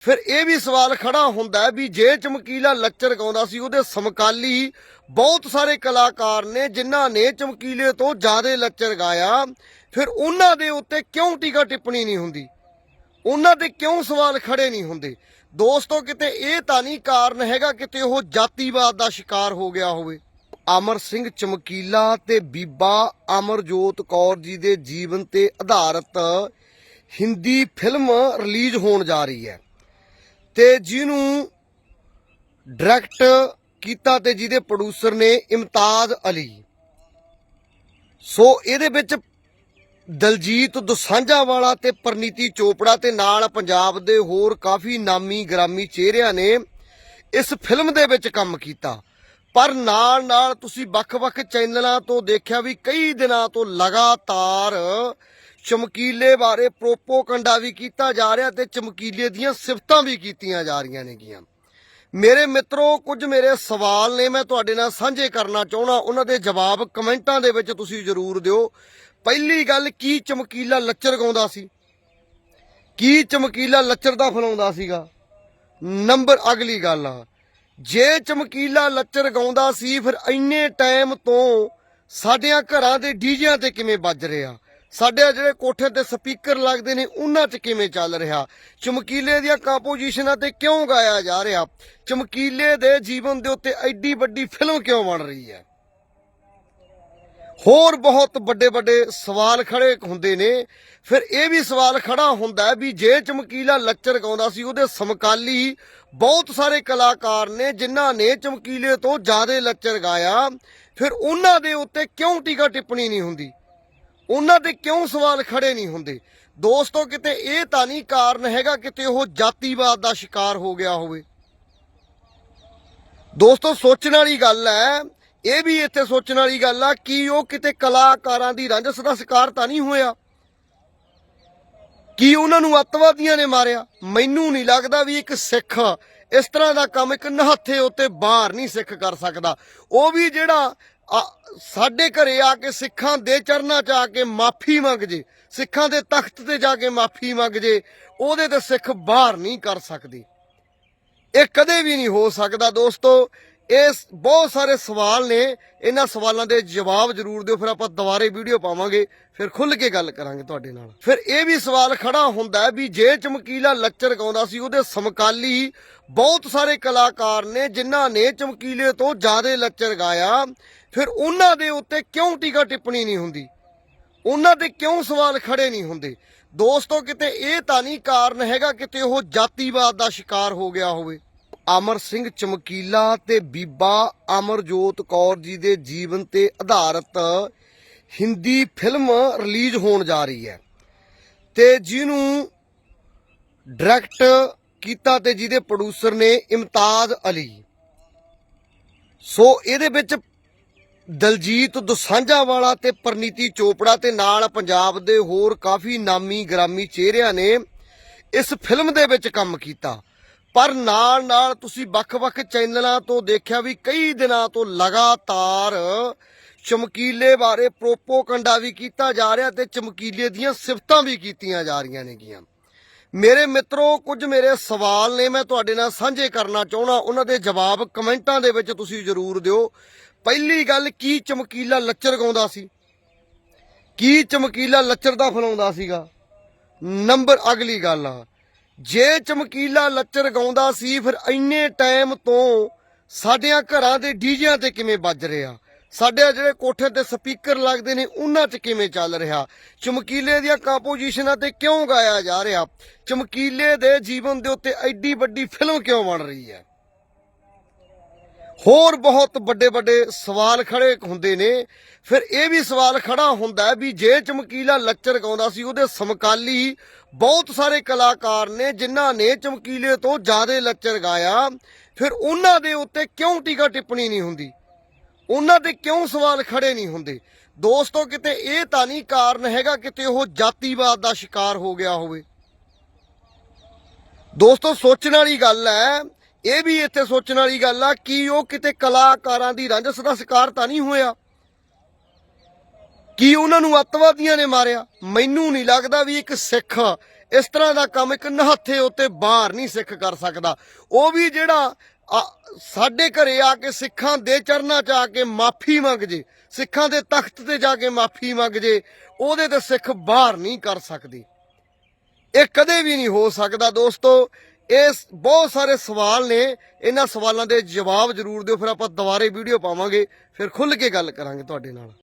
ਫਿਰ ਇਹ ਵੀ ਸਵਾਲ ਖੜਾ ਹੁੰਦਾ ਵੀ ਜੇ ਚਮਕੀਲਾ ਲੱਚਰ ਗਾਉਂਦਾ ਸੀ, ਉਹਦੇ ਸਮਕਾਲੀ ਬਹੁਤ ਸਾਰੇ ਕਲਾਕਾਰ ਨੇ, ਜਿਨ੍ਹਾਂ ਨੇ ਚਮਕੀਲੇ ਤੋਂ ਜ਼ਿਆਦਾ ਲੱਚਰ ਗਾਇਆ। ਫਿਰ ਉਹਨਾਂ ਦੇ ਉੱਤੇ ਕਿਉਂ ਟੀਕਾ ਟਿੱਪਣੀ ਨਹੀਂ ਹੁੰਦੀ? ਉਹਨਾਂ ਤੇ ਕਿਉਂ ਸਵਾਲ ਖੜੇ ਨਹੀਂ ਹੁੰਦੇ? ਦੋਸਤੋ, ਕਿਤੇ ਇਹ ਤਾਂ ਨਹੀਂ ਕਾਰਨ ਹੈਗਾ ਕਿਤੇ ਉਹ ਜਾਤੀਵਾਦ ਦਾ ਸ਼ਿਕਾਰ ਹੋ ਗਿਆ ਹੋਵੇ। ਅਮਰ ਸਿੰਘ ਚਮਕੀਲਾ ਤੇ ਬੀਬਾ ਅਮਰਜੋਤ ਕੌਰ ਜੀ ਦੇ ਜੀਵਨ ਤੇ ਆਧਾਰਿਤ ਹਿੰਦੀ ਫਿਲਮ ਰਿਲੀਜ਼ ਹੋਣ ਜਾ ਰਹੀ ਹੈ। ਤੇ ਜਿਹਨੂੰ ਡਾਇਰੈਕਟ ਕੀਤਾ ਤੇ ਜਿਹਦੇ ਪ੍ਰੋਡਿਊਸਰ ਨੇ ਇਮਤਾਜ਼ ਅਲੀ। ਸੋ ਇਹਦੇ ਵਿੱਚ ਦਲਜੀਤ ਦੋਸਾਂਝਾ ਵਾਲਾ ਤੇ ਪਰਨੀਤੀ ਚੋਪੜਾ ਤੇ ਨਾਲ ਪੰਜਾਬ ਦੇ ਹੋਰ ਕਾਫੀ ਨਾਮੀ ਗ੍ਰਾਮੀ ਚਿਹਰਿਆਂ ਨੇ ਇਸ ਫਿਲਮ ਦੇ ਵਿੱਚ ਕੰਮ ਕੀਤਾ। ਪਰ ਨਾਲ ਨਾਲ ਤੁਸੀਂ ਵੱਖ-ਵੱਖ ਚੈਨਲਾਂ ਤੋਂ ਦੇਖਿਆ ਵੀ ਕਈ ਦਿਨਾਂ ਤੋਂ ਲਗਾਤਾਰ ਚਮਕੀਲੇ ਬਾਰੇ ਪ੍ਰੋਪੋਗੰਡਾ ਵੀ ਕੀਤਾ ਜਾ ਰਿਹਾ ਤੇ ਚਮਕੀਲੇ ਦੀਆਂ ਸਿਫਤਾਂ ਵੀ ਕੀਤੀਆਂ ਜਾ ਰਹੀਆਂ ਨੇਗੀਆਂ। ਮੇਰੇ ਮਿੱਤਰੋ, ਕੁਝ ਮੇਰੇ ਸਵਾਲ ਨੇ ਮੈਂ ਤੁਹਾਡੇ ਨਾਲ ਸਾਂਝੇ ਕਰਨਾ ਚਾਹਣਾ ਉਹਨਾਂ ਦੇ ਜਵਾਬ ਕਮੈਂਟਾਂ ਦੇ ਵਿੱਚ ਤੁਸੀਂ ਜ਼ਰੂਰ ਦਿਓ। ਪਹਿਲੀ ਗੱਲ, ਕੀ ਚਮਕੀਲਾ ਲੱਚਰ ਗਾਉਂਦਾ ਸੀ? ਕੀ ਚਮਕੀਲਾ ਲੱਚਰ ਦਾ ਫਲਾਉਂਦਾ ਸੀਗਾ? ਨੰਬਰ ਅਗਲੀ ਗੱਲ ਆ। ਜੇ ਚਮਕੀਲਾ ਲੱਚਰ ਗਾਉਂਦਾ ਸੀ, ਫਿਰ ਇੰਨੇ ਟਾਈਮ ਤੋਂ ਸਾਡਿਆਂ ਘਰਾਂ ਦੇ ਡੀਜਿਆਂ ਤੇ ਕਿਵੇਂ ਵੱਜ ਰਿਹਾ? ਸਾਡੇ ਜਿਹੜੇ ਕੋਠੇ ਤੇ ਸਪੀਕਰ ਲੱਗਦੇ ਨੇ, ਉਹਨਾਂ 'ਚ ਕਿਵੇਂ ਚੱਲ ਰਿਹਾ? ਚਮਕੀਲੇ ਦੀਆਂ ਕੰਪੋਜੀਸ਼ਨਾਂ ਤੇ ਕਿਉਂ ਗਾਇਆ ਜਾ ਰਿਹਾ? ਚਮਕੀਲੇ ਦੇ ਜੀਵਨ ਦੇ ਉੱਤੇ ਐਡੀ ਵੱਡੀ ਫਿਲਮ ਕਿਉਂ ਬਣ ਰਹੀ ਹੈ? ਹੋਰ ਬਹੁਤ ਵੱਡੇ ਵੱਡੇ ਸਵਾਲ ਖੜੇ ਹੁੰਦੇ ਨੇ। ਫਿਰ ਇਹ ਵੀ ਸਵਾਲ ਖੜਾ ਹੁੰਦਾ ਵੀ ਜੇ ਚਮਕੀਲਾ ਲੱਚਰ ਗਾਉਂਦਾ ਸੀ, ਉਹਦੇ ਸਮਕਾਲੀ ਬਹੁਤ ਸਾਰੇ ਕਲਾਕਾਰ ਨੇ, ਜਿਨ੍ਹਾਂ ਨੇ ਚਮਕੀਲੇ ਤੋਂ ਜ਼ਿਆਦਾ ਲੱਚਰ ਗਾਇਆ। ਫਿਰ ਉਹਨਾਂ ਦੇ ਉੱਤੇ ਕਿਉਂ ਟੀਕਾ ਟਿੱਪਣੀ ਨਹੀਂ ਹੁੰਦੀ? ਉਹਨਾਂ ਤੇ ਕਿਉਂ ਸਵਾਲ ਖੜੇ ਨਹੀਂ ਹੁੰਦੇ? ਦੋਸਤੋ, ਕਿਤੇ ਇਹ ਤਾਂ ਨਹੀਂ ਕਾਰਨ ਹੈਗਾ ਕਿਤੇ ਉਹ ਜਾਤੀਵਾਦ ਦਾ ਸ਼ਿਕਾਰ ਹੋ ਗਿਆ ਹੋਵੇ। ਦੋਸਤੋ, ਸੋਚਣ ਵਾਲੀ ਗੱਲ ਹੈ, ਇਹ ਵੀ ਇੱਥੇ ਸੋਚਣ ਵਾਲੀ ਗੱਲ ਆ ਕਿ ਉਹ ਕਿਤੇ ਕਲਾਕਾਰਾਂ ਦੀ ਰੰਜਸ ਦਾ ਸ਼ਿਕਾਰ ਤਾਂ ਨਹੀਂ ਹੋਇਆ। ਕੀ ਉਹਨਾਂ ਨੂੰ ਅੱਤਵਾਦੀਆਂ ਨੇ ਮਾਰਿਆ? ਮੈਨੂੰ ਨਹੀਂ ਲੱਗਦਾ ਵੀ ਇੱਕ ਸਿੱਖ ਇਸ ਤਰ੍ਹਾਂ ਦਾ ਕੰਮ ਇੱਕ ਨਹੱਥੇ ਉੱਤੇ ਬਾਹਰ ਨਹੀਂ ਸਿੱਖ ਕਰ ਸਕਦਾ। ਉਹ ਵੀ ਜਿਹੜਾ ਸਾਡੇ ਘਰੇ ਆ ਕੇ ਸਿੱਖਾਂ ਦੇ ਚਰਨਾਂ 'ਚ ਆ ਕੇ ਮਾਫੀ ਮੰਗ ਜੇ, ਸਿੱਖਾਂ ਦੇ ਤਖਤ ਤੇ ਜਾ ਕੇ ਮਾਫੀ ਮੰਗ ਜੇ, ਉਹਦੇ ਤੇ ਸਿੱਖ ਬਾਹਰ ਨਹੀਂ ਕਰ ਸਕਦੇ। ਇਹ ਕਦੇ ਵੀ ਨਹੀਂ ਹੋ ਸਕਦਾ ਦੋਸਤੋ ਇਹ ਬਹੁਤ ਸਾਰੇ ਸਵਾਲ ਨੇ। ਇਹਨਾਂ ਸਵਾਲਾਂ ਦੇ ਜਵਾਬ ਜ਼ਰੂਰ ਦਿਓ, ਫਿਰ ਆਪਾਂ ਦੁਬਾਰੇ ਵੀਡੀਓ ਪਾਵਾਂਗੇ, ਫਿਰ ਖੁੱਲ ਕੇ ਗੱਲ ਕਰਾਂਗੇ ਤੁਹਾਡੇ ਨਾਲ। ਫਿਰ ਇਹ ਵੀ ਸਵਾਲ ਖੜਾ ਹੁੰਦਾ ਵੀ ਜੇ ਚਮਕੀਲਾ ਲੱਚਰ ਗਾਉਂਦਾ ਸੀ, ਉਹਦੇ ਸਮਕਾਲੀ ਬਹੁਤ ਸਾਰੇ ਕਲਾਕਾਰ ਨੇ, ਜਿਨ੍ਹਾਂ ਨੇ ਚਮਕੀਲੇ ਤੋਂ ਜ਼ਿਆਦਾ ਲੱਚਰ ਗਾਇਆ। ਫਿਰ ਉਹਨਾਂ ਦੇ ਉੱਤੇ ਕਿਉਂ ਟੀਕਾ ਟਿੱਪਣੀ ਨਹੀਂ ਹੁੰਦੀ? ਉਹਨਾਂ ਤੇ ਕਿਉਂ ਸਵਾਲ ਖੜੇ ਨਹੀਂ ਹੁੰਦੇ? ਦੋਸਤੋ, ਕਿਤੇ ਇਹ ਤਾਂ ਨਹੀਂ ਕਾਰਨ ਹੈਗਾ ਕਿਤੇ ਉਹ ਜਾਤੀਵਾਦ ਦਾ ਸ਼ਿਕਾਰ ਹੋ ਗਿਆ ਹੋਵੇ। ਅਮਰ ਸਿੰਘ ਚਮਕੀਲਾ ਤੇ ਬੀਬਾ ਅਮਰਜੋਤ ਕੌਰ ਜੀ ਦੇ ਜੀਵਨ ਤੇ ਆਧਾਰਿਤ ਹਿੰਦੀ ਫਿਲਮ ਰਿਲੀਜ਼ ਹੋਣ ਜਾ ਰਹੀ ਹੈ। ਤੇ ਜਿਹਨੂੰ ਡਾਇਰੈਕਟ ਕੀਤਾ ਤੇ ਜਿਹਦੇ ਪ੍ਰੋਡਿਊਸਰ ਨੇ ਇਮਤਾਜ਼ ਅਲੀ। ਸੋ ਇਹਦੇ ਵਿੱਚ ਦਲਜੀਤ ਦੋਸਾਂਝਾ ਵਾਲਾ ਤੇ ਪ੍ਰਨੀਤੀ ਚੋਪੜਾ ਤੇ ਨਾਲ ਪੰਜਾਬ ਦੇ ਹੋਰ ਕਾਫੀ ਨਾਮੀ ਗ੍ਰਾਮੀ ਚਿਹਰਿਆਂ ਨੇ ਇਸ ਫਿਲਮ ਦੇ ਵਿੱਚ ਕੰਮ ਕੀਤਾ। ਪਰ ਨਾਲ ਨਾਲ ਤੁਸੀਂ ਵੱਖ-ਵੱਖ ਚੈਨਲਾਂ ਤੋਂ ਦੇਖਿਆ ਵੀ ਕਈ ਦਿਨਾਂ ਤੋਂ ਲਗਾਤਾਰ ਚਮਕੀਲੇ ਬਾਰੇ ਪ੍ਰੋਪੋਗੰਡਾ ਵੀ ਕੀਤਾ ਜਾ ਰਿਹਾ ਤੇ ਚਮਕੀਲੇ ਦੀਆਂ ਸਿਫਤਾਂ ਵੀ ਕੀਤੀਆਂ ਜਾ ਰਹੀਆਂ ਨੇਗੀਆਂ। ਮੇਰੇ ਮਿੱਤਰੋ, ਕੁਝ ਮੇਰੇ ਸਵਾਲ ਨੇ ਮੈਂ ਤੁਹਾਡੇ ਨਾਲ ਸਾਂਝੇ ਕਰਨਾ ਚਾਹਣਾ ਉਹਨਾਂ ਦੇ ਜਵਾਬ ਕਮੈਂਟਾਂ ਦੇ ਵਿੱਚ ਤੁਸੀਂ ਜ਼ਰੂਰ ਦਿਓ। ਪਹਿਲੀ ਗੱਲ, ਕੀ ਚਮਕੀਲਾ ਲੱਚਰ ਗਾਉਂਦਾ ਸੀ? ਕੀ ਚਮਕੀਲਾ ਲੱਚਰ ਦਾ ਫਲਾਉਂਦਾ ਸੀਗਾ? ਨੰਬਰ ਅਗਲੀ ਗੱਲ ਆ। ਜੇ ਚਮਕੀਲਾ ਲੱਚਰ ਗਾਉਂਦਾ ਸੀ, ਫਿਰ ਇੰਨੇ ਟਾਈਮ ਤੋਂ ਸਾਡਿਆਂ ਘਰਾਂ ਦੇ ਡੀਜਿਆਂ ਤੇ ਕਿਵੇਂ ਵੱਜ ਰਿਹਾ? ਸਾਡੇ ਜਿਹੜੇ ਕੋਠੇ ਤੇ ਸਪੀਕਰ ਲੱਗਦੇ ਨੇ, ਉਹਨਾਂ 'ਚ ਕਿਵੇਂ ਚੱਲ ਰਿਹਾ? ਚਮਕੀਲੇ ਦੀਆਂ ਕੰਪੋਜੀਸ਼ਨਾਂ ਤੇ ਕਿਉਂ ਗਾਇਆ ਜਾ ਰਿਹਾ? ਚਮਕੀਲੇ ਦੇ ਜੀਵਨ ਦੇ ਉੱਤੇ ਐਡੀ ਵੱਡੀ ਫਿਲਮ ਕਿਉਂ ਬਣ ਰਹੀ ਹੈ? ਹੋਰ ਬਹੁਤ ਵੱਡੇ ਵੱਡੇ ਸਵਾਲ ਖੜੇ ਹੁੰਦੇ ਨੇ। ਫਿਰ ਇਹ ਵੀ ਸਵਾਲ ਖੜਾ ਹੁੰਦਾ ਵੀ ਜੇ ਚਮਕੀਲਾ ਲੱਚਰ ਗਾਉਂਦਾ ਸੀ, ਉਹਦੇ ਸਮਕਾਲੀ ਬਹੁਤ ਸਾਰੇ ਕਲਾਕਾਰ ਨੇ, ਜਿਨ੍ਹਾਂ ਨੇ ਚਮਕੀਲੇ ਤੋਂ ਜ਼ਿਆਦਾ ਲੱਚਰ ਗਾਇਆ। ਫਿਰ ਉਹਨਾਂ ਦੇ ਉੱਤੇ ਕਿਉਂ ਟੀਕਾ ਟਿੱਪਣੀ ਨਹੀਂ ਹੁੰਦੀ? ਉਹਨਾਂ ਤੇ ਕਿਉਂ ਸਵਾਲ ਖੜੇ ਨਹੀਂ ਹੁੰਦੇ? ਦੋਸਤੋ, ਕਿਤੇ ਇਹ ਤਾਂ ਨਹੀਂ ਕਾਰਨ ਹੈਗਾ ਕਿਤੇ ਉਹ ਜਾਤੀਵਾਦ ਦਾ ਸ਼ਿਕਾਰ ਹੋ ਗਿਆ ਹੋਵੇ। ਦੋਸਤੋ, ਸੋਚਣ ਵਾਲੀ ਗੱਲ ਹੈ ਇਹ ਵੀ ਇੱਥੇ ਸੋਚਣ ਵਾਲੀ ਗੱਲ ਆ, ਕਿ ਉਹ ਕਿਤੇ ਕਲਾਕਾਰਾਂ ਦੀ ਰੰਜਸ ਦਾ ਸ਼ਿਕਾਰ ਤਾਂ ਨਹੀਂ ਹੋਇਆ? ਕੀ ਉਹਨਾਂ ਨੂੰ ਅੱਤਵਾਦੀਆਂ ਨੇ ਮਾਰਿਆ? ਮੈਨੂੰ ਨਹੀਂ ਲੱਗਦਾ ਵੀ ਇੱਕ ਸਿੱਖ ਇਸ ਤਰ੍ਹਾਂ ਦਾ ਕੰਮ ਇੱਕ ਨਹੱਥੇ ਉੱਤੇ ਬਾਹਰ ਨਹੀਂ ਸਿੱਖ ਕਰ ਸਕਦਾ। ਉਹ ਵੀ ਜਿਹੜਾ ਸਾਡੇ ਘਰੇ ਆ ਕੇ ਸਿੱਖਾਂ ਦੇ ਚਰਨਾਂ 'ਚ ਆ ਕੇ ਮਾਫੀ ਮੰਗ ਜੇ, ਸਿੱਖਾਂ ਦੇ ਤਖਤ ਤੇ ਜਾ ਕੇ ਮਾਫੀ ਮੰਗ ਜੇ, ਉਹਦੇ ਤੇ ਸਿੱਖ ਬਾਹਰ ਨਹੀਂ ਕਰ ਸਕਦੇ। ਇਹ ਕਦੇ ਵੀ ਨਹੀਂ ਹੋ ਸਕਦਾ ਦੋਸਤੋ ਇਹ ਬਹੁਤ ਸਾਰੇ ਸਵਾਲ ਨੇ। ਇਹਨਾਂ ਸਵਾਲਾਂ ਦੇ ਜਵਾਬ ਜ਼ਰੂਰ ਦਿਓ, ਫਿਰ ਆਪਾਂ ਦੁਬਾਰੇ ਵੀਡੀਓ ਪਾਵਾਂਗੇ, ਫਿਰ ਖੁੱਲ ਕੇ ਗੱਲ ਕਰਾਂਗੇ ਤੁਹਾਡੇ ਨਾਲ।